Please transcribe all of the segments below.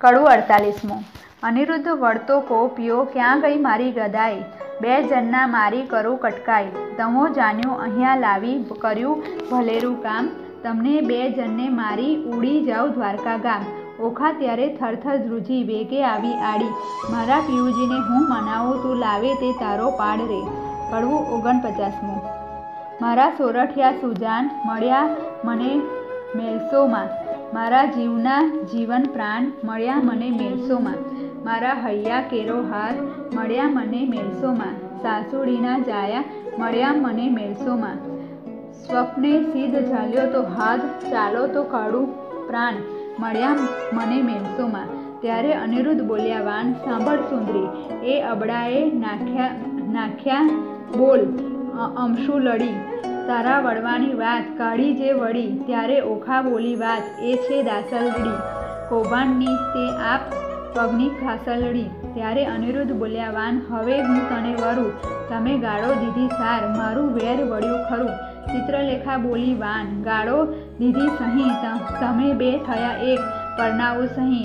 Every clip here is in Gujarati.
કડવું અડતાલીસમું. અનિરુદ્ધ વળતો કોપિયો, ક્યાં ગઈ મારી ગદાઈ? બે જણના મારી કરું કટકાઈ. તમો જાણ્યું અહીંયા લાવી કર્યું ભલેરું કામ. તમને બે જણને મારી ઉડી જાઉં દ્વારકા ગામ. ઓખા ત્યારે થરથર ધ્રુજી વેગે આવી આડી. મારા પિયુજીને હું મનાવું, તું લાવે તે તારો પાડ રે. કડવું ઓગણપચાસમું. મારા સોરઠિયા સુજાન, મળ્યા મને મેલસોમાં મારા જીવના જીવન પ્રાણ મળ્યા મને મેલસોમાં. મારા હૈયા કેરો હાર મળ્યા મને મેલસોમાં. સાસુડીના જાયા મળ્યા મને મેલસોમાં. સ્વપ્ને સિદ્ધ ઝાલ્યો તો હાથ, ચાલો તો કાળું પ્રાણ મળ્યા મને મેલસોમાં. ત્યારે અનિરુદ્ધ બોલ્યા, વાન, સાંભળ સુંદરી, એ અબડાએ નાખ્યા નાખ્યા બોલ અમશું લડી. તારા વળવાની વાત કાઢી જે વળી, ત્યારે ઓખા બોલી વાત, એ છે દાસલડી. કૌભાંડની તે આપ પગની ખાસલડી ત્યારે અનિરુદ્ધ બોલ્યા, વાન, હવે હું તને વરું. તમે ગાળો દીધી સાર, મારું વેર વળ્યું ખરું. ચિત્રલેખા બોલી, વાન, ગાળો દીધી સહી તમે બે થયા એક પરનાવું સહી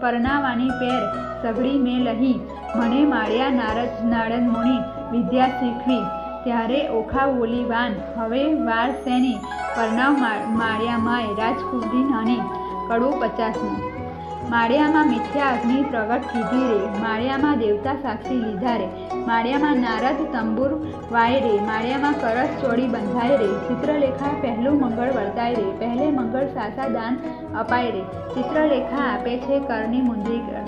પરનાવાની પેર સગડી મેં લહી. મને માળ્યા નારદ નારદ મુનિ, વિદ્યા શીખવી. ત્યારે ઓખા બોલી વાન હવે વાર શેની? પરનાવ માળિયા માય રાજકુંડી નાની કડવું પચાસનું માળિયામાં મિથ્યા અગ્નિ પ્રગટ કીધી રે. માળિયામાં દેવતા સાક્ષી લીધા રે. માળિયામાં નારદ તંબુર વાય રે. માળિયામાં કરસ ચોડી બંધાય રે. ચિત્રલેખા પહેલું મંગળ વર્તાય રે. પહેલે મંગળ સાસા દાન અપાય રે. ચિત્રલેખા આપે છે કરની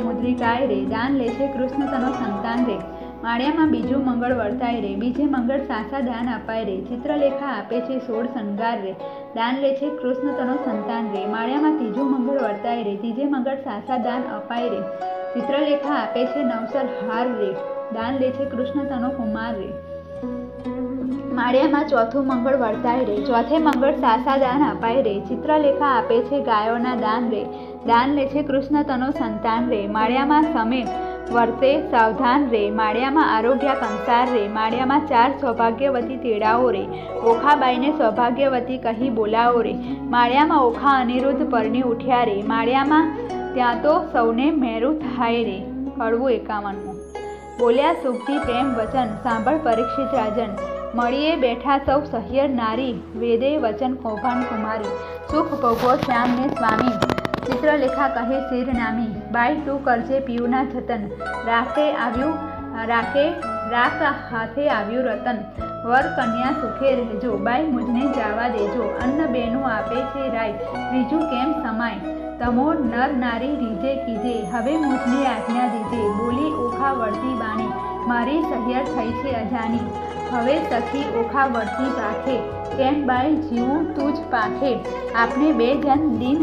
મુદ્રિકાય રે. દાન લે છે કૃષ્ણ તનો સંતાન રે. માળિયામાં બીજું મંગળ વર્તાય રે બીજે મંગળ સાસા દાન અપાય રે ચિત્રલેખા આપે છે, સોળ શણગાર રે દાન લે છે, કૃષ્ણ તનો સંતાન રે માળિયામાં ત્રીજું મંગળ વર્તાય રે ત્રીજે મંગળ સાસા દાન અપાય રે ચિત્રલેખા આપે છે, નવસર હાર રે દાન લે છે, કૃષ્ણ તનો કુમાર રે માળિયામાં ચોથું મંગળ વર્તાય રે ચોથે મંગળ સાસા દાન અપાય રે ચિત્રલેખા આપે છે, ગાયોના દાન રે દાન લે છે, કૃષ્ણ તનો સંતાન રે માળિયામાં સમે વર્તે સાવધાન રે, માળિયામાં આરોગ્ય કંસાર રે, માળિયામાં ચાર સૌભાગ્યવતી તેડાઓ રે, ઓખાબાઈને સૌભાગ્યવતી કહી બોલાવો રે. માળિયામાં ઓખા અનિરુદ્ધ પરણી ઉઠ્યા રે, માળિયામાં ત્યાં તો સૌને મેરું થાય રે, કડવું એકાવનમું. બોલ્યા સુખથી પ્રેમ વચન, સાંભળ પરીક્ષિત રાજન. મળીએ બેઠા સૌ સહ્યર નારી, વેદે વચન કૌભાન કુમારી. સુખ ભોગવો શ્યામને સ્વામી. ચિત્રલેખા કહે શિર નામી, બાઈ, તું કરજે પીયુના જતન. રાખે આવ્યું રાખે રાખ હાથે આવ્યું રતન. વર કન્યા, સુખે રહેજો. બાઈ, મુજને જાવા દેજો. અન્ન બેનું આપે છે રાય. બીજું કેમ સમાય? તમો નર નારી રીજે કીજે. હવે મુજને આજ્ઞા દીજે. બોલી ઓખા વળતી બાણી. મારી સહિયર થઈ છે અજાની હવે સખી ઓખા વળતી પાખે, કેમ બાય જીવું તું જ પાખે? આપણે બે જણ દિન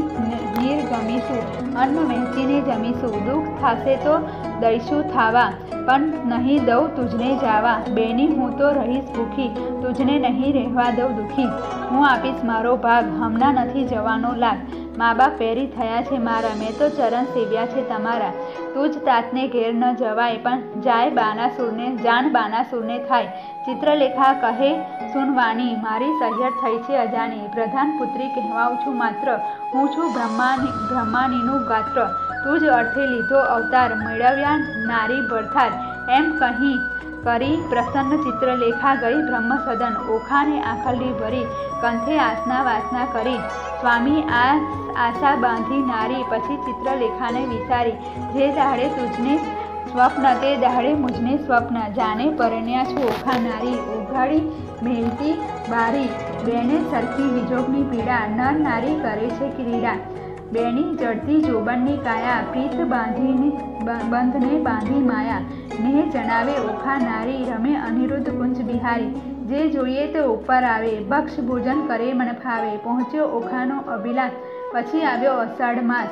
નીર ગમીશું અન્ન વહેંચીને જમીશું, દુઃખ થશે તો દઈશું થાવા, પણ નહીં દઉં તુજને જાવા. બેની હું તો રહીશ ભૂખી, તુજને નહીં રહેવા દઉં દુઃખી. હું આપીશ મારો ભાગ, હમણાં નથી જવાનો લાગ. મા બાપ ફેરી થયા છે મારા. મેં તો ચરણ સેવ્યા છે તમારા. તું જ તાતને ઘેર ન જવાય, પણ જાય બાનાસુરને, જાણ બાનાસુરને થાય. ચિત્રલેખા કહે સુનવાણી મારી સહ્યર થઈ છે અજાણી. પ્રધાન પુત્રી કહેવાઉં છું માત્ર. હું છું બ્રહ્માની બ્રહ્માનીનું ગાત્ર. તું જ અર્થે લીધો અવતાર. મેળવ્યા નારી ભરથાર એમ કહી કરી પ્રસન્ન ચિત્રલેખા ગઈ બ્રહ્મસદન. ઓખાને આખલી ભરી કંથે આસના વાસના કરી. સ્વામી આ આશા બાંધી નારી, પછી ચિત્રલેખાને વિચારી. જે દાડે તુજને સ્વપ્ન, તે દાડે મુજને સ્વપ્ન. જાણે પરણ્યા છું ઓખા નારી. ઉઘાડી, મેલતી, બારી. બેને સરખી વિજોગની પીડા. નર નારી કરે છે ક્રીડા. બેની ચડતી જોબનની કાયા. પ્રીત બાંધીને બંધને બાંધી માયા. ને જણાવે ઓખા નારી રમે અનિરુદ્ધ કુંજ બિહારી. જે જોઈએ તે ઉપર આવે ભક્ષ ભોજન કરે મન ફાવે. પહોંચ્યો ઓખાનો અભિલાષ. પછી આવ્યો અષાઢ માસ.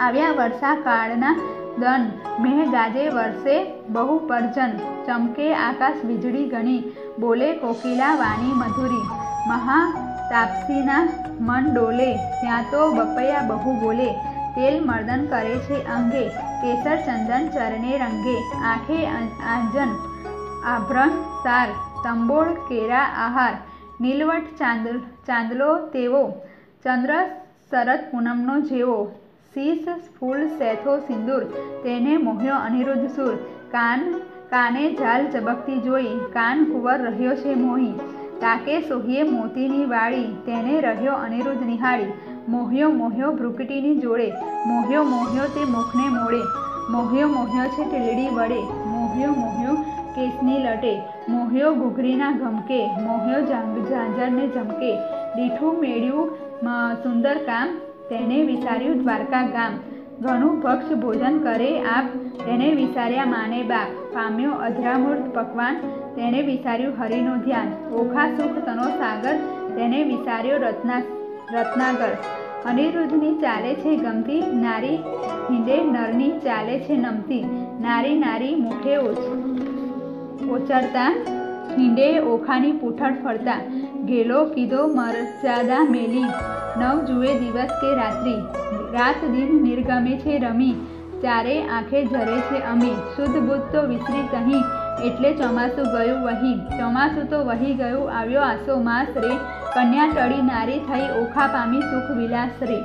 આવ્યા વર્ષા કાળના દન. મેં ગાજે વર્ષે બહુ પરજન. ચમકે આકાશ વીજળી ગણી. બોલે, કોકિલા વાણી મધુરી. મહા તાપસીના મન ડોલે. ત્યાં તો બપૈયા બહુ બોલે. તેલ મર્દન કરે છે અંગે કેસર ચંદન ચરણે રંગે આંખે આંજન, આભરણ, સાર, તંબોળ, કેરા, આહાર, નીલવટ ચાંદ ચાંદલો તેવો, ચંદ્ર શરદ પૂનમનો જેવો, શીશ, ફૂલ સેથો સિંદૂર, તેને મોહ્યો અનિરુદ્ધ સુર, કાન, કાને ઝાલ ચબકતી જોઈ, કાન કુંવર રહ્યો છે મોહી તાકે સોહીએ મોતીની વાળી, તેને રહ્યો અનિરુદ્ધ નિહાળી મોહ્યો મોહ્યો ભ્રુકટીની જોડે, મોહ્યો મોહ્યો તે મુખને મોડે, મોહ્યો મોહ્યો છે ટીલડી વડે, મોહ્યો મોહ્યો કેસની લટે, મોહ્યો ઘૂઘરીના ઘમકે મોહ્યો ઝાંઝરને ઝમકે દીઠું મેળ્યું સુંદર કામ તેને વિચાર્યું દ્વારકા ગામ. ઘણું ભક્ષ ભોજન કરે આપ તેને વિચાર્યા માને બાપ. પામ્યો અધરામૂર્ત પકવાન તેને વિચાર્યું હરિનું ધ્યાન. ઓખા સુખ તનો સાગર તેને વિચાર્યો રત્ના રત્નાગર. અનિરુદ્ધની ચાલે છે ગમતી, નારી હિંડે નરની ચાલે છે નમતી. નારી નારી મુખે ઓચરતા, હિંડે ઓખાની પૂંઠણ ફરતા. ગેલો કીધો મરચાદા મેલી. નવ જુએ દિવસ કે રાત્રિ. રાત દિન નિર્ગમે છે રમી. ચારે આંખે ઝરે છે અમી. શુદ્ધ બુદ્ધ તો વિસરી તહીં. એટલે ચોમાસું ગયું વહી. ચોમાસું તો વહી ગયું. આવ્યો આસો માસ રે. કન્યા ટળી નારી થઈ ઓખા પામી સુખ વિલાસ રે.